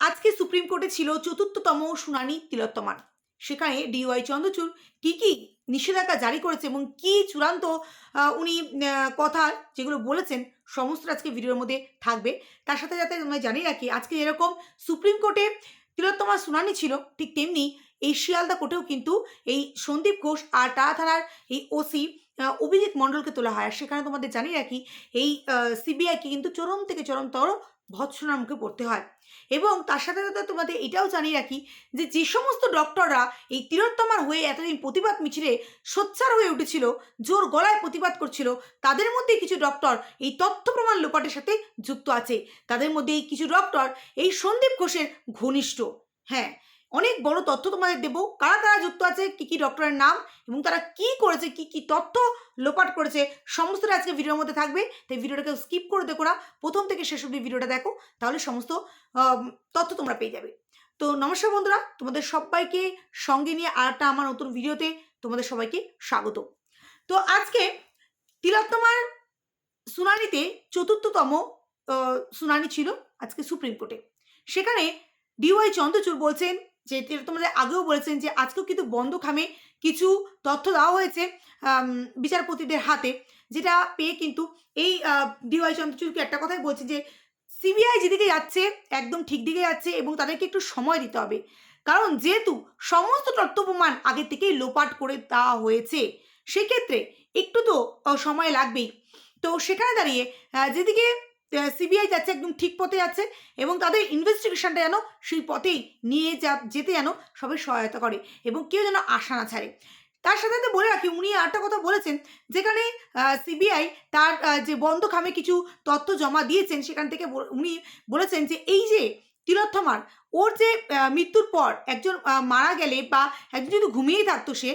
আজকে সুপ্রিম কোর্টে ছিল চতুর্থতম শুনানি তিলোত্তমার। সেখানে ডিওয়াই চন্দ্রচূড় কি কি নিষেধাজ্ঞা জারি করেছে এবং কি চূড়ান্ত উনি কথা যেগুলো বলেছেন সমস্ত আজকে ভিডিওর মধ্যে থাকবে। তার সাথে যাতে আমরা জানি রাখি আজকে যেরকম সুপ্রিম কোর্টে তিলোত্তমার শুনানি ছিল, ঠিক তেমনি এই শিয়ালদা কোর্টেও কিন্তু এই সন্দীপ ঘোষ আর টাটা থানার এই ওসি অভিজিৎ মণ্ডলকে তোলা হয়। আর সেখানে তোমাদের জানি রাখি এই সিবিআইকে কিন্তু চরম থেকে চরমতর ভৎসনার মুখে পড়তে হয়। এবং তার সাথে সাথে তোমাদের এটাও জানিয়ে রাখি যে যে সমস্ত ডক্টররা এই তিলোত্তমার হয়ে এতদিন প্রতিবাদ মিছিলে সোচ্চার হয়ে উঠেছিল, জোর গলায় প্রতিবাদ করছিল, তাদের মধ্যে কিছু ডক্টর এই তথ্য প্রমাণ লোপাটের সাথে যুক্ত আছে। তাদের মধ্যে এই কিছু ডক্টর এই সন্দীপ ঘোষের ঘনিষ্ঠ। হ্যাঁ অনেক বড় তথ্য তোমাদের দেবো। কারা কারা যুক্ত আছে, কি কি ডক্টরের নাম, এবং তারা কি করেছে, কি কি তথ্য লোপাট করেছে, সমস্তটা আজকে ভিডিওর মধ্যে থাকবে। তাই ভিডিওটাকে স্কিপ করে দেখো না। প্রথম থেকে শেষ অব্দি ভিডিওটা দেখো, তাহলে সমস্ত তথ্য তোমরা পেয়ে যাবে। তো নমস্কার বন্ধুরা, তোমাদের সবাইকে সঙ্গে নিয়ে আর একটা আমার নতুন ভিডিওতে তোমাদের সবাইকে স্বাগত। তো আজকে তিলোত্তমার শুনানিতে চতুর্থতম শুনানি ছিল আজকে সুপ্রিম কোর্টে। সেখানে ডিওয়াই চন্দ্রচূড় বলছেন যে তোমাদের আগেও বলেছেন যে আজকেও কিন্তু বন্ধ খামে কিছু তথ্য দেওয়া হয়েছে বিচারপতিদের হাতে। যেটা পেয়ে কিন্তু এই ডিওয়াই চন্দ্রচূড়কে একটা কথাই বলছে যে সিবিআই যেদিকে যাচ্ছে, একদম ঠিক দিকে যাচ্ছে এবং তাদেরকে একটু সময় দিতে হবে। কারণ যেহেতু সমস্ত তথ্য প্রমাণ আগে থেকেই লোপাট করে দেওয়া হয়েছে, সেক্ষেত্রে একটু তো সময় লাগবেই। তো সেখানে দাঁড়িয়ে যেদিকে সিবিআই যাচ্ছে একদম ঠিক পথে যাচ্ছে এবং তাদের ইনভেস্টিগেশনটা যেন সেই পথেই নিয়ে যা, যেতে যেন সবাই সহায়তা করে এবং কেউ যেন আশা না ছাড়ে। তার সাথে সাথে বলে রাখি, উনি আরেকটা কথা বলেছেন, যেখানে সিবিআই তার যে বন্ধ খামে কিছু তথ্য জমা দিয়েছেন, সেখান থেকে উনি বলেছেন যে এই যে তিলোত্তমার, ওর যে মৃত্যুর পর একজন মারা গেলে বা একজন যদি ঘুমিয়েই থাকতো সে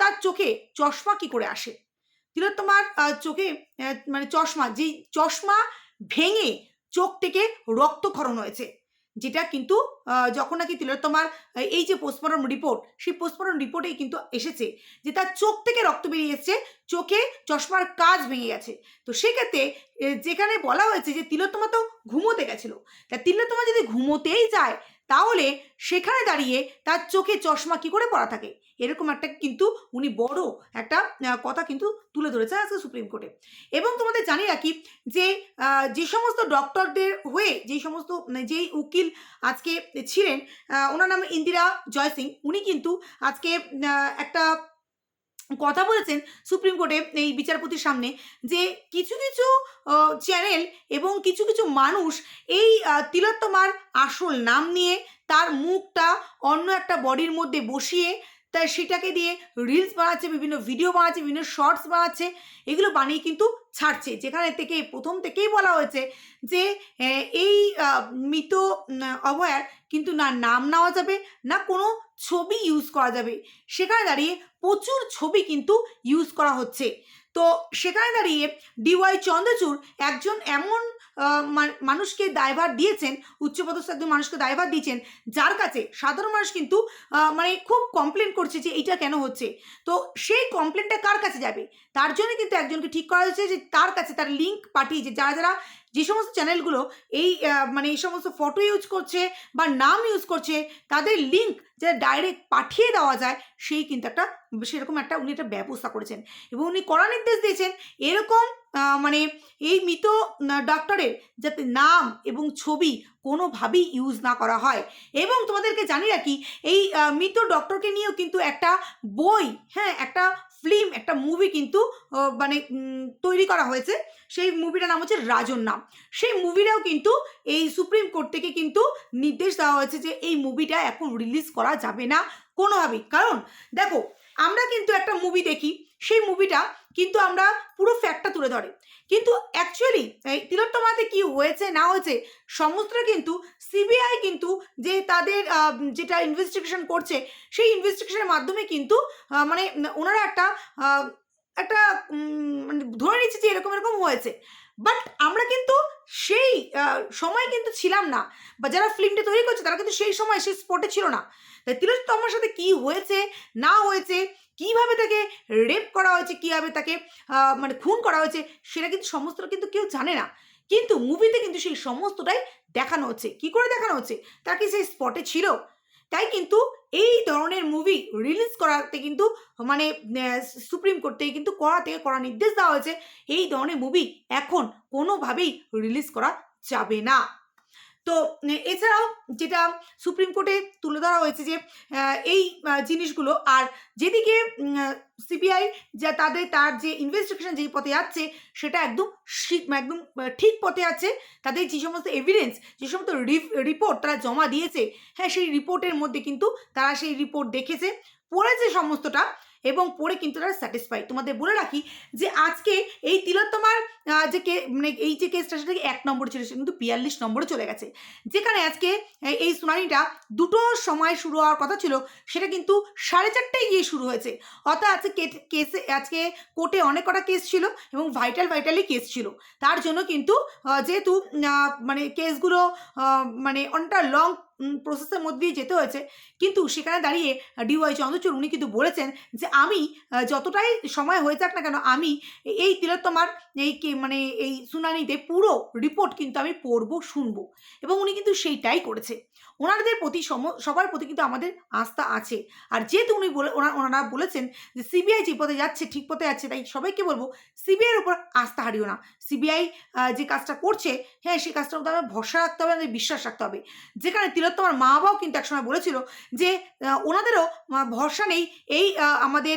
তার চোখে চশমা কি করে আসে? তিলোত্তমার চোখে মানে চশমা, যেই চশমা ভেঙে চোখ থেকে রক্তক্ষরণ হয়েছে। যেটা কিন্তু যখন নাকি তিলোত্তমার এই যে পোস্টমর্টম রিপোর্ট সেই পোস্টমর্টম রিপোর্টেই কিন্তু এসেছে যে তার চোখ থেকে রক্ত বেরিয়ে এসছে, চোখে চশমার কাজ ভেঙে গেছে। তো সেক্ষেত্রে যেখানে বলা হয়েছে যে তিলোত্তমা তো ঘুমোতে গেছিল। তা তিলোত্তমা যদি ঘুমোতেই যায় তাহলে সেখানে দাঁড়িয়ে তার চোখে চশমা কি করে পড়া থাকে? এরকম একটা কিন্তু উনি বড় একটা কথা কিন্তু তুলে ধরেছেন আজকে সুপ্রিম কোর্টে। এবং তোমাদের জানিয়ে রাখি যে যে সমস্ত ডক্টরদের হয়ে যেই সমস্ত মানে যেই উকিল আজকে ছিলেন ওনার নাম ইন্দিরা জয় সিং। উনি কিন্তু আজকে একটা কথা বলেছেন সুপ্রিম কোর্টে এই বিচারপতির সামনে যে কিছু কিছু চ্যানেল এবং কিছু কিছু মানুষ এই তিলোত্তমার আসল নাম নিয়ে তার মুখটা অন্য একটা বডির মধ্যে বসিয়ে তাই সেটাকে দিয়ে রিলস বানাচ্ছে, বিভিন্ন ভিডিও বানাচ্ছে, বিভিন্ন শর্টস বানাচ্ছে, এগুলো বানিয়ে কিন্তু ছাড়ছে। যেখানে থেকে প্রথম থেকেই বলা হয়েছে যে এই মৃত অভয়ার কিন্তু না নাম নেওয়া যাবে, না কোনো ছবি ইউজ করা যাবে। সেখানে দাঁড়িয়ে প্রচুর ছবি কিন্তু ইউজ করা হচ্ছে। তো সেখানে দাঁড়িয়ে ডিওয়াই চন্দ্রচূড় একজন এমন মানুষকে দায়ভার দিয়েছেন, উচ্চপদস্থ একজন মানুষকে দায়ভার দিয়েছেন, যার কাছে সাধারণ মানুষ কিন্তু মানে খুব কমপ্লেন করছে যে, এইটা কেন হচ্ছে? তো সেই কমপ্লেনটা কার কাছে যাবে? তার জন্য কিন্তু একজনকে ঠিক করা হয়েছে যে তার কাছে তার লিঙ্ক পাঠিয়েছে যারা যারা যে সমস্ত চ্যানেলগুলো এই মানে এই সমস্ত ফটো ইউজ করছে বা নাম ইউজ করছে, তাদের লিঙ্ক যেটা ডাইরেক্ট পাঠিয়ে দেওয়া যায়, সেই কিন্তু একটা, সেরকম একটা উনি একটা ব্যবস্থা করেছেন। এবং উনি কড়া নির্দেশ দিয়েছেন, এরকম মানে এই মৃত ডক্টরের যাতে নাম এবং ছবি কোনোভাবেই ইউজ না করা হয়। এবং তোমাদেরকে জানি রাখি, এই মৃত ডক্টরকে নিয়েও কিন্তু একটা বই হ্যাঁ একটা ফিল্ম, একটা মুভি কিন্তু মানে তৈরি করা হয়েছে। সেই মুভিটার নাম হচ্ছে রাজন নাম। সেই মুভিটাও কিন্তু এই সুপ্রিম কোর্ট থেকে কিন্তু নির্দেশ দেওয়া হয়েছে যে, এই মুভিটা এখন রিলিজ করা যাবে না কোনোভাবেই। কারণ, দেখো আমরা কিন্তু একটা মুভি দেখি, সেই মুভিটা কিন্তু আমরা পুরো ফ্যাক্টটা তুলে ধরে। কিন্তু অ্যাকচুয়ালি এই তিলোত্তমাতে কি হয়েছে, না হয়েছে, সমস্তটা কিন্তু সিবিআই কিন্তু যে তাদের যেটা ইনভেস্টিগেশন করছে, সেই ইনভেস্টিগেশনের মাধ্যমে কিন্তু মানে ওনারা একটা একটা মানে ধরে নিচ্ছে যে এরকম এরকম হয়েছে। বাট আমরা কিন্তু সেই সময় কিন্তু ছিলাম না। বা যারা ফিল্মটা তৈরি করছে, তারা কিন্তু সেই সময়, সেই স্পটে ছিল না। তাই তিলোত্তমার সাথে কি হয়েছে, না হয়েছে, কীভাবে তাকে রেপ করা হয়েছে, কীভাবে তাকে মানে খুন করা হয়েছে, সেটা কিন্তু সমস্তটা কিন্তু কেউ জানে না। কিন্তু মুভিতে কিন্তু সেই সমস্তটাই দেখানো হচ্ছে। কি করে দেখানো হচ্ছে? তার কি সেই স্পটে ছিল? তাই কিন্তু এই ধরনের মুভি রিলিজ করাতে কিন্তু মানে সুপ্রিম কোর্ট থেকে কিন্তু করা থেকে করা নির্দেশ দেওয়া হয়েছে। এই ধরনের মুভি এখন কোনোভাবেই রিলিজ করা যাবে না। তো এছাড়াও যেটা সুপ্রিম কোর্টে তুলে ধরা হয়েছে যে এই জিনিসগুলো আর যেদিকে সিবিআই যা তাদের, তার যে ইনভেস্টিগেশন যেই পথে যাচ্ছে, সেটা একদম একদম ঠিক পথে আছে। তাদের যে সমস্ত এভিডেন্স যে সমস্ত রিপোর্ট তারা জমা দিয়েছে হ্যাঁ সেই রিপোর্টের মধ্যে কিন্তু তারা সেই রিপোর্ট দেখেছে। পড়েছে সমস্তটা এবং পড়ে কিন্তু তারা স্যাটিসফাই তোমাদের বলে রাখি যে আজকে এই তিলোত্তমার যে কে মানে এই যে কেসটা সেটা এক নম্বরে ছিল, সে কিন্তু বিয়াল্লিশ নম্বরে চলে গেছে। যেখানে আজকে এই- এই শুনানিটা দুটো সময় শুরু হওয়ার কথা ছিল, সেটা কিন্তু সাড়ে চারটায় গিয়ে শুরু হয়েছে। অর্থাৎ আজকে কেসে আজকে কোর্টে অনেক কটা কেস ছিল এবং ভাইটাল ভাইটালি কেস ছিল। তার জন্য কিন্তু যেহেতু মানে কেসগুলো মানে অনেকটা লং প্রসেসের মধ্যে দিয়ে যেতে হয়েছে। কিন্তু সেখানে দাঁড়িয়ে ডিওয়াই চন্দ্রচূড় উনি কিন্তু বলেছেন যে, আমি যতটাই সময় হয়ে যাক না কেন, আমি এই তিলোত্তমার এই কে- মানে এই শুনানিতে পুরো রিপোর্ট কিন্তু আমি পড়ব, শুনব। এবং উনি কিন্তু সেইটাই করেছে। ওনাদের প্রতি সবার প্রতি কিন্তু আমাদের আস্থা আছে। আর যেহেতু উনি বলে ওনারা বলেছেন যে, সিবিআই যে পথে যাচ্ছে, ঠিক পথে যাচ্ছে, তাই সবাইকে বলব সিবিআইয়ের উপর আস্থা হারিও না। সিবিআই যে কাজটা করছে হ্যাঁ সেই কাজটার মধ্যে আমাদের ভরসা রাখতে হবে, আমাদের বিশ্বাস রাখতে হবে। যেখানে তিলোত্তমার মা বাবাও কিন্তু একসময় বলেছিল যে ওনাদেরও ভরসা নেই এই আমাদের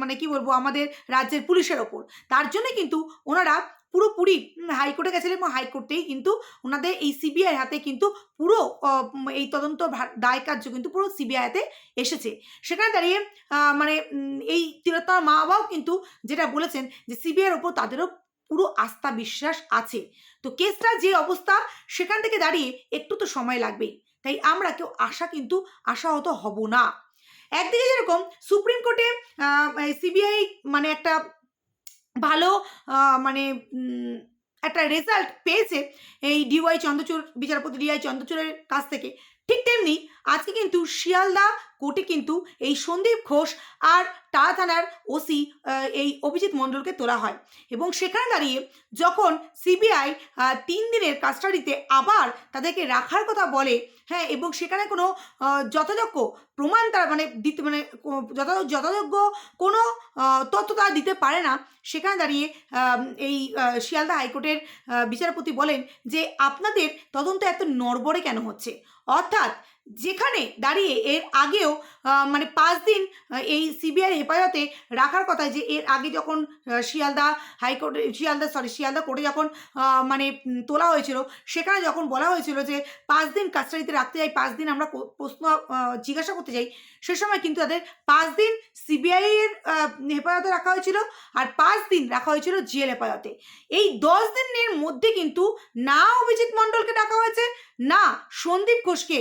মানে কি বলব, আমাদের রাজ্যের পুলিশের ওপর। তার জন্য কিন্তু ওনারা পুরোপুরি হাইকোর্টে গেছিলেন এবং হাইকোর্টেই কিন্তু ওনাদের এই সিবিআই হাতে কিন্তু পুরো এই তদন্ত দায় কার্য কিন্তু পুরো সিবিআই হাতে এসেছে। সেখানে দাঁড়িয়ে মানে এই তিলোত্তমার মা বাবাও কিন্তু যেটা বলেছেন যে, সিবিআইয়ের ওপর তাদেরও পুরো আস্থা বিশ্বাস আছে। তো কেসটা যে অবস্থা, সেখান থেকে দাঁড়িয়ে একটু তো সময় লাগবেই। তাই আমরা কেউ আশা কিন্তু আশাহত হব না। একদিকে যেরকম সুপ্রিম কোর্টে সিবিআই মানে একটা ভালো মানে একটা রেজাল্ট পেয়েছে এই ডিওয়াই চন্দ্রচূড়, বিচারপতি ডিওয়াই চন্দ্রচূড়ের কাছ থেকে। ঠিক তেমনি আজকে কিন্তু শিয়ালদা কোর্টে কিন্তু এই সন্দীপ ঘোষ আর টালা থানার ওসি এই অভিজিৎ মণ্ডলকে তোলা হয়। এবং সেখানে দাঁড়িয়ে যখন সিবিআই তিন দিনের কাস্টাডিতে আবার তাদেরকে রাখার কথা বলে হ্যাঁ এবং সেখানে কোনো যথাযোগ্য প্রমাণ তারা মানে দিতে মানে যথাযোগ্য কোনো তথ্য তারা দিতে পারে না। সেখানে দাঁড়িয়ে এই শিয়ালদা হাইকোর্টের বিচারপতি বলেন যে, আপনাদের তদন্ত এত নড়বড়ে কেন হচ্ছে? অর্থাৎ যেখানে দাঁড়িয়ে এর আগেও মানে পাঁচ দিন এই সিবিআই হেফাজতে রাখার কথা যে এর আগে যখন শিয়ালদা হাইকোর্টে, শিয়ালদা সরি শিয়ালদা কোর্টে যখন মানে তোলা হয়েছিল, সেখানে যখন বলা হয়েছিল যে পাঁচ দিন কাস্টাডিতে রাখতে যাই পাঁচ দিন আমরা প্রশ্ন জিজ্ঞাসা করতে যাই সে সময় কিন্তু তাদের পাঁচ দিন সিবিআই এর হেফাজতে রাখা হয়েছিল আর পাঁচ দিন রাখা হয়েছিল জেল হেফাজতে। এই দশ দিনের মধ্যে কিন্তু না অভিজিৎ মণ্ডলকে ডাকা হয়েছে, না সন্দীপ ঘোষকে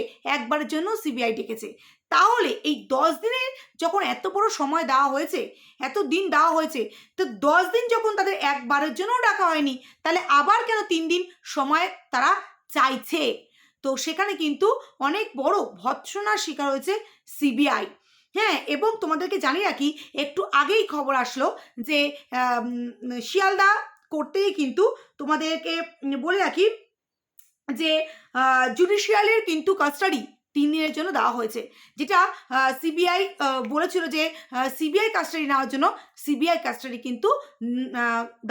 একবারের জন্য সিবিআই ডেকেছে। তাহলে এই দশ দিনের যখন এত বড় সময় দেওয়া হয়েছে, এত দিন দেওয়া হয়েছে, তো দশ দিন যখন তাদের একবারের জন্যও ডাকা হয়নি, তাহলে আবার কেন তিন দিন সময় তারা চাইছে? তো সেখানে কিন্তু অনেক বড় ভৎসনার শিকার হয়েছে সিবিআই হ্যাঁ এবং তোমাদেরকে জানিয়ে রাখি, একটু আগেই খবর আসলো যে শিয়ালদা করতেই কিন্তু তোমাদেরকে বলে রাখি যে জুডিশিয়ালের কিন্তু কাস্টাডি তিন দিনের জন্য দেওয়া হয়েছে। যেটা সিবিআই বলেছিল যে সিবিআই কাস্টাডি নেওয়ার জন্য সিবিআই কাস্টাডি কিন্তু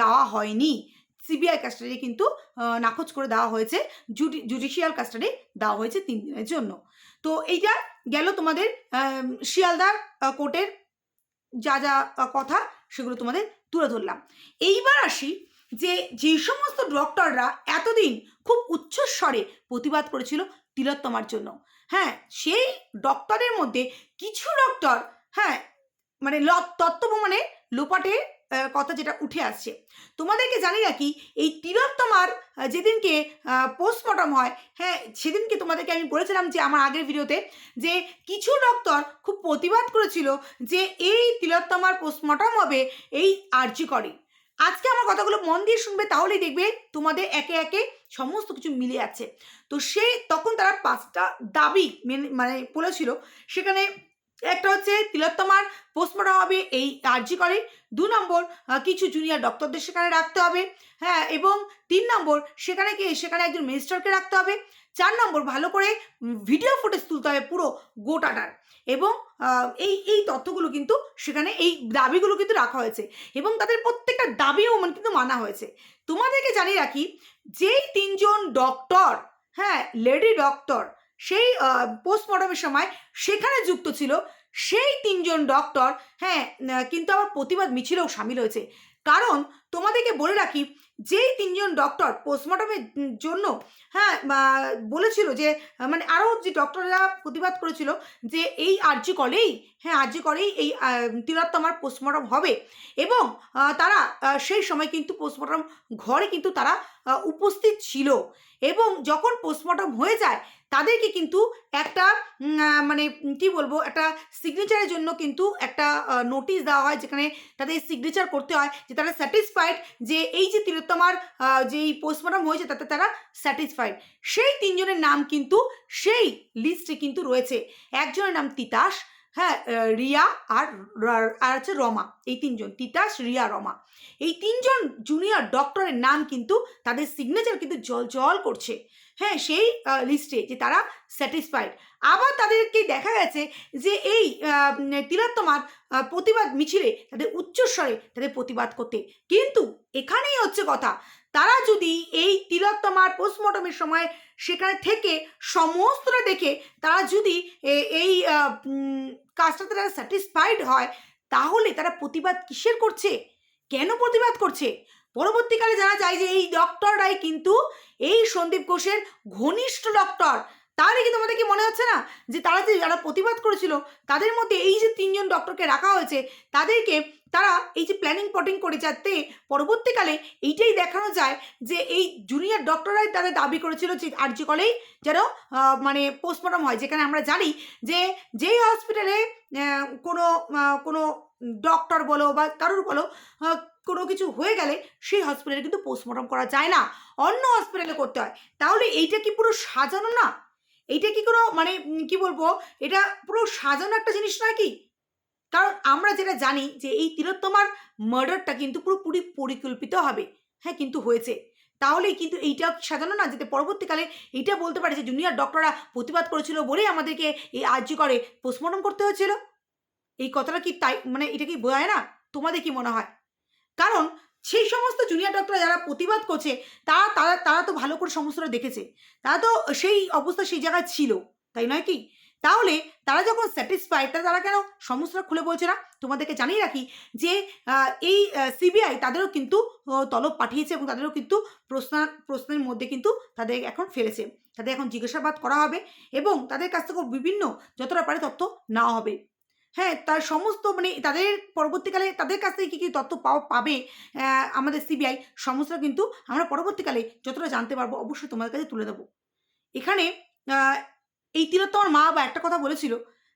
দেওয়া হয়নি। সিবিআই কাস্টাডি কিন্তু নাকচ করে দেওয়া হয়েছে। জুডি জুডিশিয়াল কাস্টাডি দেওয়া হয়েছে তিন দিনের জন্য। তো এইটা গেল তোমাদের শিয়ালদার কোর্টের যা যা কথা, সেগুলো তোমাদের তুলে ধরলাম। এইবার আসি যে যে সমস্ত ডক্টররা এতদিন খুব উচ্চস্বরে প্রতিবাদ করেছিল তিলোত্তমার জন্য। হ্যাঁ সেই ডক্টরের মধ্যে কিছু ডক্টর হ্যাঁ মানে তত্ত্ব প্রমাণে লোপাটে কথা যেটা উঠে আসছে। তোমাদেরকে জানি রাখি, এই তিলোত্তমার যেদিনকে পোস্টমর্টম হয় হ্যাঁ সেদিনকে তোমাদেরকে আমি বলেছিলাম যে আমার আগের ভিডিওতে যে কিছু ডক্টর খুব প্রতিবাদ করেছিল যে এই তিলোত্তমার পোস্টমর্টম হবে, এই আর্জি করে। আজকে আমার কথাগুলো মন দিয়ে শুনবে, তাহলেই দেখবে তোমাদের একে একে সমস্ত কিছু মিলে যাচ্ছে। তো সেই তখন তারা পাঁচটা দাবি মেনে মানে বলেছিল, সেখানে একটা হচ্ছে তিলোত্তমার পোস্টমর্টম হবে, এই আর্জি করে দু নম্বর কিছু জুনিয়র ডক্টরদের সেখানে রাখতে হবে। হ্যাঁ এবং তিন নম্বর, সেখানে গিয়ে সেখানে একজন মিনিস্টারকে রাখতে হবে। চার নম্বর, ভালো করে ভিডিও ফুটেজ তুলতে হবে পুরো গোটাটার। এবং এই এই তথ্যগুলো কিন্তু সেখানে, এই দাবিগুলো কিন্তু রাখা হয়েছে। এবং তাদের প্রত্যেকটা দাবিও মানে কিন্তু মানা হয়েছে। তোমাদেরকে জানিয়ে রাখি, যেই তিনজন ডক্টর হ্যাঁ লেডি ডক্টর সেই পোস্টমর্টমের সময় সেখানে যুক্ত ছিল সেই তিনজন ডক্টর হ্যাঁ কিন্তু আবার প্রতিবাদ মিছিলেও সামিল হয়েছে। কারণ তোমাদেরকে বলে রাখি, যেই তিনজন ডক্টর পোস্টমর্টমের জন্য হ্যাঁ বলেছিল যে মানে আরও যে ডক্টররা প্রতিবাদ করেছিল যে, এই আর্জি কলেই হ্যাঁ আর্জি করেই এই তিলোত্তমার পোস্টমর্টম হবে। এবং তারা সেই সময় কিন্তু পোস্টমর্টম ঘরে কিন্তু তারা উপস্থিত ছিল। এবং যখন পোস্টমর্টম হয়ে যায় তাদেরকে কিন্তু একটা মানে কি বলব, একটা সিগনেচারের জন্য কিন্তু একটা নোটিশ দেওয়া হয়, যেখানে তাদের সিগনেচার করতে হয়, যে তারা স্যাটিসফাইড যে এই যে তিলোত্তমার যেই পোস্টমর্টম হয়েছে, তাতে তারা স্যাটিসফাইড সেই তিনজনের নাম কিন্তু সেই লিস্টে কিন্তু রয়েছে। একজনের নাম তিতাস হ্যাঁ রিয়া আর আর হচ্ছে রমা, এই তিনজন, তিতাস, রিয়া, রমা। এই তিনজন জুনিয়র ডক্টরের নাম কিন্তু তাদের সিগনেচার কিন্তু জল জল করছে। হ্যাঁ সেই লিস্টে যে তারা স্যাটিসফাইড আবার তাদেরকে দেখা গেছে যে এই তিলোত্তমার প্রতিবাদ মিছিলে তাদের উচ্চস্বরে তাদের প্রতিবাদ করতে। কিন্তু এখানেই হচ্ছে কথা, তারা যদি এই তিলোত্তমার পোস্টমর্টমের সময় সেখানে থেকে সমস্তটা দেখে, তারা যদি এই কাজটাতে তারা স্যাটিসফাইড হয়, তাহলে তারা প্রতিবাদ কিসের করছে? কেন প্রতিবাদ করছে? পরবর্তীকালে জানা যায় যে এই ডক্টররাই কিন্তু এই সন্দীপ ঘোষের ঘনিষ্ঠ ডক্টর তাহলে কি তোমাদের কি মনে হচ্ছে না? যে তারা যে যারা প্রতিবাদ করেছিল, তাদের মধ্যে এই যে তিনজন ডক্টরকে রাখা হয়েছে, তাদেরকে তারা এই যে প্ল্যানিং পটিং করে যাতে পরবর্তীকালে এইটাই দেখানো যায় যে এই জুনিয়র ডক্টররাই তাদের দাবি করেছিল যে আর্জি কলেই যেন মানে পোস্টমর্টম হয়। যেখানে আমরা জানি যে যেই হসপিটালে কোনো কোনো ডক্টর বলো বা কারোর বলো কোনো কিছু হয়ে গেলে সেই হসপিটালে কিন্তু পোস্টমর্টম করা যায় না। অন্য হসপিটালে করতে হয়। তাহলে এইটা কি পুরো সাজানো না? এইটা কি কোনো মানে কি বলব? এটা পুরো সাজানো একটা জিনিস নয় কি? কারণ আমরা যেটা জানি যে এই তিলোত্তমার মার্ডারটা কিন্তু পুরোপুরি পরিকল্পিত হবে। হ্যাঁ কিন্তু হয়েছে। তাহলেই কিন্তু এইটা সাজানো না, যাতে পরবর্তীকালে এইটা বলতে পারে যে জুনিয়র ডক্টররা প্রতিবাদ করেছিল বলেই আমাদেরকে এই আর্জি করে পোস্টমর্টম করতে হয়েছিল। এই কথাটা কি তাই? মানে এটা কি বোঝায় না? তোমাদের কি মনে হয়? কারণ সেই সমস্ত জুনিয়র ডক্টর যারা প্রতিবাদ করছে, তারা তারা তারা তো ভালো করে সমস্তটা দেখেছে। তারা তো সেই অবস্থা সেই জায়গায় ছিল, তাই নয় কি? তাহলে তারা যখন স্যাটিসফাইড তারা কেন সমস্যাটা খুলে বলছে না? তোমাদেরকে জানিয়ে রাখি যে এই সিবিআই তাদেরও কিন্তু তলব পাঠিয়েছে এবং তাদেরও কিন্তু প্রশ্ন, প্রশ্নের মধ্যে কিন্তু তাদের এখন ফেলেছে। তাদের এখন জিজ্ঞাসাবাদ করা হবে এবং তাদের কাছ থেকেও বিভিন্ন যতটা পারে তথ্য নেওয়া হবে। হ্যাঁ তার সমস্ত মানে তাদের পরবর্তীকালে তাদের কাছ থেকে কী কী তথ্য পাওয়া পাবে আমাদের সিবিআই সমস্ত কিন্তু আমরা পরবর্তীকালে যতটা জানতে পারব অবশ্যই তোমাদের কাছে তুলে দেবো। এখানে এই তিলোত্তমার মা বা একটা কথা বলেছিল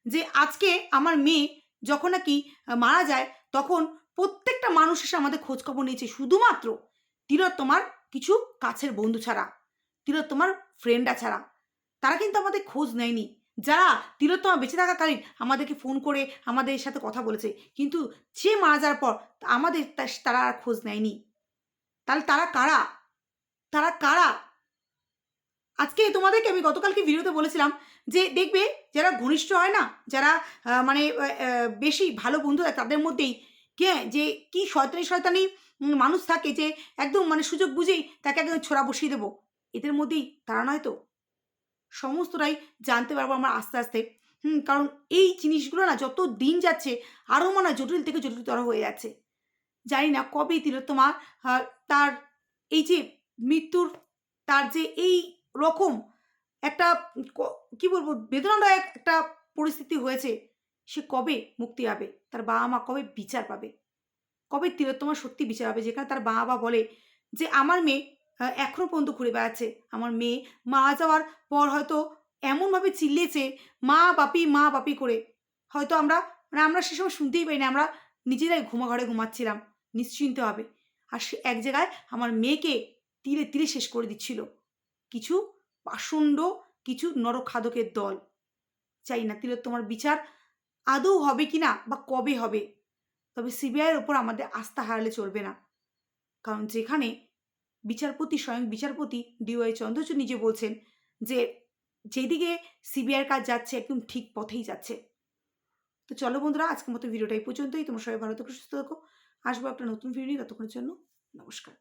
যে, আজকে আমার মেয়ে যখন নাকি মারা যায়, তখন প্রত্যেকটা মানুষ এসে আমাদের খোঁজখবর নিয়েছে। শুধুমাত্র তিলোত্তমার কিছু কাছের বন্ধু ছাড়া, তিলোত্তমার ফ্রেন্ডরা ছাড়া। তারা কিন্তু আমাদের খোঁজ নেয়নি। যারা তিলোত্তমা বেঁচে থাকাকালীন আমাদেরকে ফোন করে আমাদের সাথে কথা বলেছে, কিন্তু সে মারা যাওয়ার পর আমাদের তারা আর খোঁজ নেয়নি। তাহলে তারা কারা? তারা কারা? আজকে তোমাদেরকে আমি গতকালকে ভিডিওতে বলেছিলাম যে দেখবে যারা ঘনিষ্ঠ হয় না, যারা মানে বেশি ভালো বন্ধু থাকে তাদের মধ্যেই কে, যে কি শয়তানি শয়তানি মানুষ থাকে যে একদম মানে সুযোগ বুঝেই তাকে একদম ছোড়া বসিয়ে দেবো। এদের মধ্যেই তারা নয় তো? সমস্তটাই জানতে পারব আমরা আস্তে আস্তে। হুম, কারণ এই জিনিসগুলো না যত দিন যাচ্ছে আরও মনে হয় জটিল থেকে জটিলতর হয়ে যাচ্ছে। জানি না কবে তিলোত্তমা তার এই যে মৃত্যুর, তার যে এই রকম একটা ক- বলব, বেদনাদায়ক একটা পরিস্থিতি হয়েছে, সে কবে মুক্তি পাবে? তার বাবা মা কবে বিচার পাবে? কবে তিলোত্তমা সত্যি বিচার পাবে? যেখানে তার বাবা মা বলে যে, আমার মেয়ে আহ, এখনও পর্যন্ত ঘুরে বেড়াচ্ছে। আমার মেয়ে মারা যাওয়ার পর হয়তো এমনভাবে চিল্লেছে মা বাপি মা বাপি করে। হয়তো আমরা মানে আমরা সে সময় শুনতেই পাই না আমরা নিজেরাই ঘুমা ঘরে ঘুমাচ্ছিলাম নিশ্চিন্ত হবে। আর সে এক জায়গায় আমার মেয়েকে তীরে তীরে শেষ করে দিচ্ছিল। কিছু পাষণ্ড কিছু নরখাদকের দল। চাই না তিলোত্তমার বিচার আদৌ হবে কি না বা কবে হবে? তবে সিবিআইয়ের ওপর আমাদের আস্থা হারালে চলবে না। কারণ যেখানে বিচারপতি স্বয়ং বিচারপতি ডিওয়াই চন্দ্রচূড় নিজে বলছেন যে যেদিকে সিবিআইয়ের কাজ যাচ্ছে একদম ঠিক পথেই যাচ্ছে। তো চলো বন্ধুরা, আজকের মতো ভিডিওটা এই পর্যন্তই। তোমরা সবাই ভালো থেকো, সুস্থ থাকো। আসব একটা নতুন ভিডিও নিয়ে ততক্ষণের জন্য। নমস্কার।